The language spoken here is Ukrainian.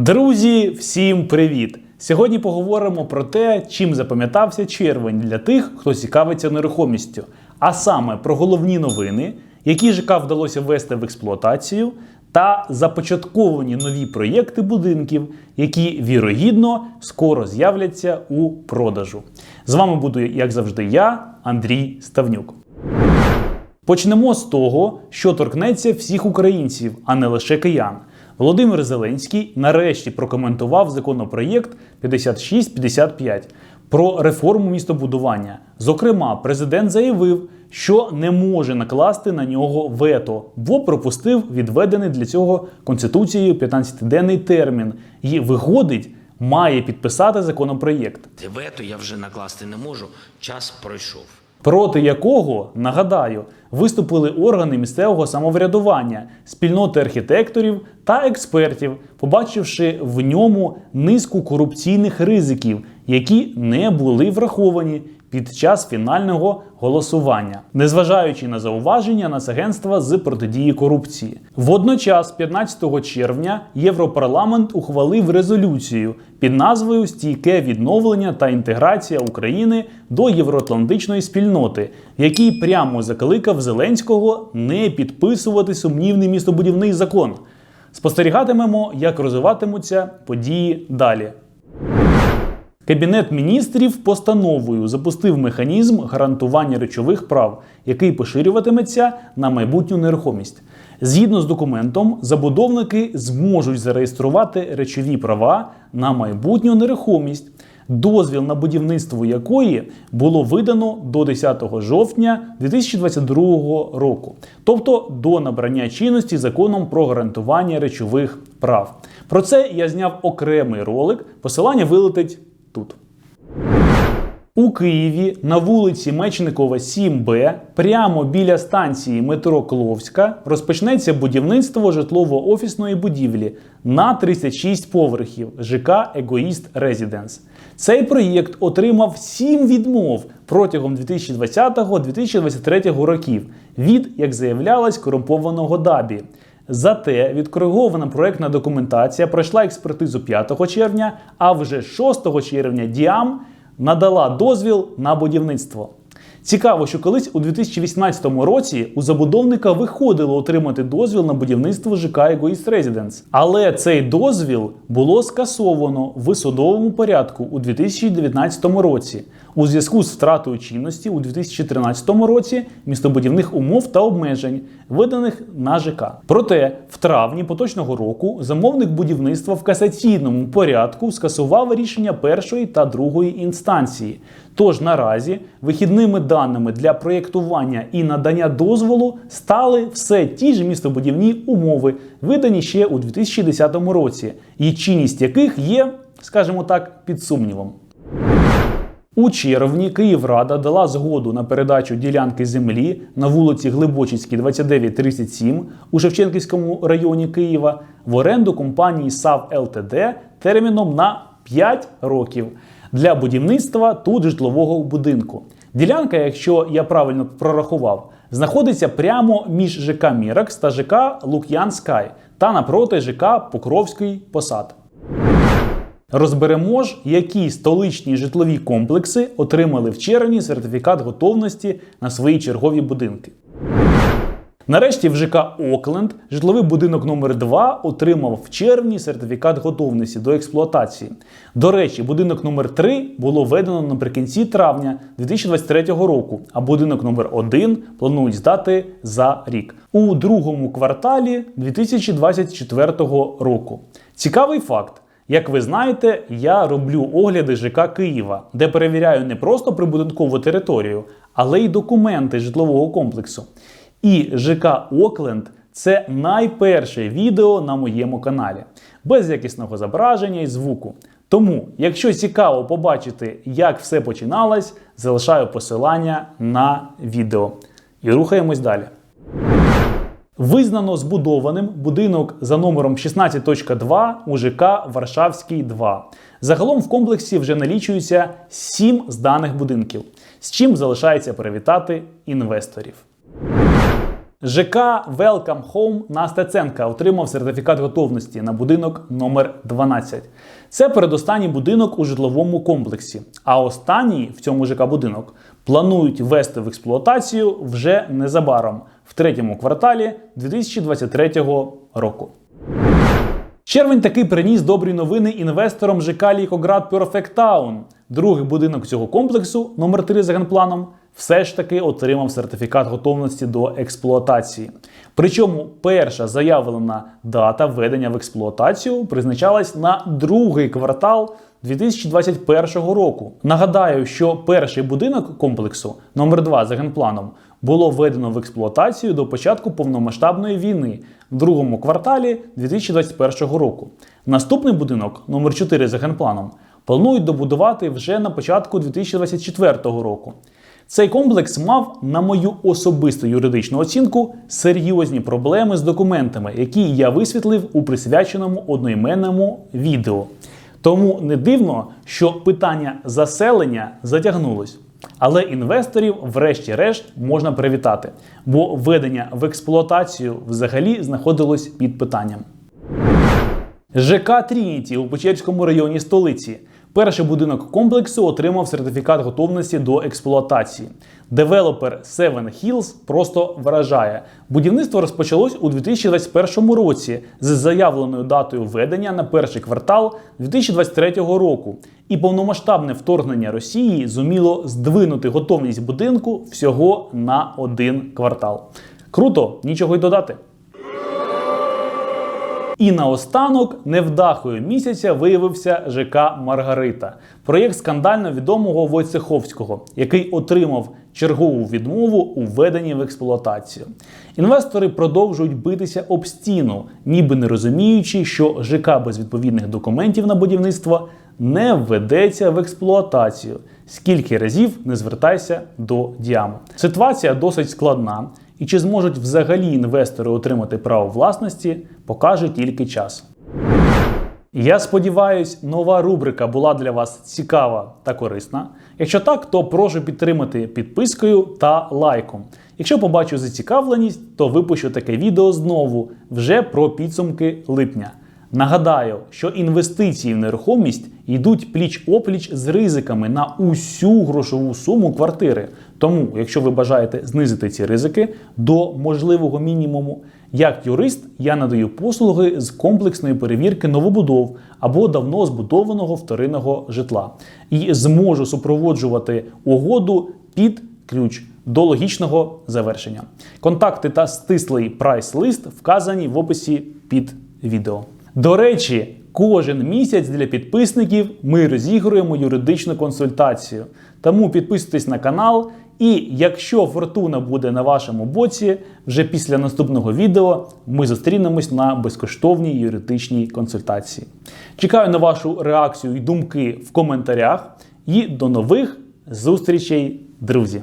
Друзі, всім привіт! Сьогодні поговоримо про те, чим запам'ятався червень для тих, хто цікавиться нерухомістю, а саме про головні новини, які ЖК вдалося ввести в експлуатацію, та започатковані нові проєкти будинків, які вірогідно скоро з'являться у продажу. З вами буду, як завжди, я, Андрій Ставнюк. Почнемо з того, що торкнеться всіх українців, а не лише киян. Володимир Зеленський нарешті прокоментував законопроєкт 5655 про реформу містобудування. Зокрема, президент заявив, що не може накласти на нього вето, бо пропустив відведений для цього конституцією 15-денний термін і виходить, має підписати законопроєкт. Вето я вже накласти не можу. Час пройшов. Проти якого, нагадаю, виступили органи місцевого самоврядування, спільноти архітекторів та експертів, побачивши в ньому низку корупційних ризиків, які не були враховані під час фінального голосування, незважаючи на зауваження Нацагентства з протидії корупції. Водночас, 15 червня, Європарламент ухвалив резолюцію під назвою Стійке відновлення та інтеграція України до євроатлантичної спільноти, в якій прямо закликав Зеленського не підписувати сумнівний містобудівний закон. Спостерігатимемо, як розвиватимуться події далі. Кабінет міністрів постановою запустив механізм гарантування речових прав, який поширюватиметься на майбутню нерухомість. Згідно з документом, забудовники зможуть зареєструвати речові права на майбутню нерухомість, дозвіл на будівництво якої було видано до 10 жовтня 2022 року, тобто до набрання чинності законом про гарантування речових прав. Про це я зняв окремий ролик. Посилання вилетить тут. У Києві на вулиці Мечникова, 7Б, прямо біля станції метро Кловська, розпочнеться будівництво житлово-офісної будівлі на 36 поверхів ЖК Егоїст Резіденс. Цей проєкт отримав 7 відмов протягом 2020-2023 років від, як заявлялось, корумпованого ДАБІ. Зате відкоригована проектна документація пройшла експертизу 5 червня, а вже 6 червня Діам надала дозвіл на будівництво. Цікаво, що колись у 2018 році у забудовника виходило отримати дозвіл на будівництво ЖК Егоїст Резіденс. Але цей дозвіл було скасовано в судовому порядку у 2019 році у зв'язку з втратою чинності у 2013 році містобудівних умов та обмежень, виданих на ЖК. Проте в травні поточного року замовник будівництва в касаційному порядку скасував рішення першої та другої інстанції. Тож наразі вихідними даними для проєктування і надання дозволу стали все ті ж містобудівні умови, видані ще у 2010 році, і чинність яких є, скажімо так, під сумнівом. У червні Київрада дала згоду на передачу ділянки землі на вулиці Глибочицькій, 2937 у Шевченківському районі Києва в оренду компанії САВ ЛТД терміном на 5 років для будівництва тут житлового будинку. Ділянка, якщо я правильно прорахував, знаходиться прямо між ЖК Міракс та ЖК Лук'ян Скай та напроти ЖК Покровський посад. Розберемо ж, які столичні житлові комплекси отримали в червні сертифікат готовності на свої чергові будинки. Нарешті в ЖК Окленд житловий будинок номер 2 отримав в червні сертифікат готовності до експлуатації. До речі, будинок номер 3 було введено наприкінці травня 2023 року, а будинок номер 1 планують здати за рік у другому кварталі 2024 року. Цікавий факт. Як ви знаєте, я роблю огляди ЖК Києва, де перевіряю не просто прибудинкову територію, але й документи житлового комплексу. І ЖК Окленд це найперше відео на моєму каналі, без якісного зображення і звуку. Тому, якщо цікаво побачити, як все починалось, залишаю посилання на відео. І рухаємось далі. Визнано збудованим будинок за номером 16.2 у ЖК Варшавський 2. Загалом в комплексі вже налічується 7 зданих будинків, з чим залишається привітати інвесторів. ЖК Welcome Home на Стеценка отримав сертифікат готовності на будинок номер 12. Це передостанній будинок у житловому комплексі. А останній в цьому ЖК будинок планують ввести в експлуатацію вже незабаром в третьому кварталі 2023 року. Червень таки приніс добрі новини інвесторам ЖК Лікоград Perfect Town. Другий будинок цього комплексу, номер 3 за генпланом, все ж таки отримав сертифікат готовності до експлуатації. Причому перша заявлена дата введення в експлуатацію призначалась на другий квартал 2021 року. Нагадаю, що перший будинок комплексу, номер 2 за генпланом, було введено в експлуатацію до початку повномасштабної війни в другому кварталі 2021 року. Наступний будинок, номер 4 за генпланом, планують добудувати вже на початку 2024 року. Цей комплекс мав, на мою особисту юридичну оцінку, серйозні проблеми з документами, які я висвітлив у присвяченому одноіменному відео. Тому не дивно, що питання заселення затягнулось. Але інвесторів, врешті-решт, можна привітати, бо введення в експлуатацію взагалі знаходилось під питанням. ЖК Трініті у Печерському районі столиці. Перший будинок комплексу отримав сертифікат готовності до експлуатації. Девелопер Seven Hills просто вражає. Будівництво розпочалось у 2021 році з заявленою датою введення на перший квартал 2023 року. І повномасштабне вторгнення Росії зуміло здвинути готовність будинку всього на один квартал. Круто, нічого й додати. І наостанок невдахою місяця виявився ЖК Маргарита, проєкт скандально відомого Войцеховського, який отримав чергову відмову у введенні в експлуатацію. Інвестори продовжують битися об стіну, ніби не розуміючи, що ЖК без відповідних документів на будівництво не введеться в експлуатацію. Скільки разів не звертайся до діаму. Ситуація досить складна. І чи зможуть взагалі інвестори отримати право власності, покаже тільки час. Я сподіваюсь, нова рубрика була для вас цікава та корисна. Якщо так, то прошу підтримати підпискою та лайком. Якщо побачу зацікавленість, то випущу таке відео знову вже про підсумки липня. Нагадаю, що інвестиції в нерухомість йдуть пліч-опліч з ризиками на усю грошову суму квартири. Тому, якщо ви бажаєте знизити ці ризики до можливого мінімуму, як юрист я надаю послуги з комплексної перевірки новобудов або давно збудованого вторинного житла і зможу супроводжувати угоду під ключ до логічного завершення. Контакти та стислий прайс-лист вказані в описі під відео. До речі, кожен місяць для підписників ми розігруємо юридичну консультацію. Тому підписуйтесь на канал, і якщо фортуна буде на вашому боці, вже після наступного відео ми зустрінемось на безкоштовній юридичній консультації. Чекаю на вашу реакцію і думки в коментарях. І до нових зустрічей, друзі!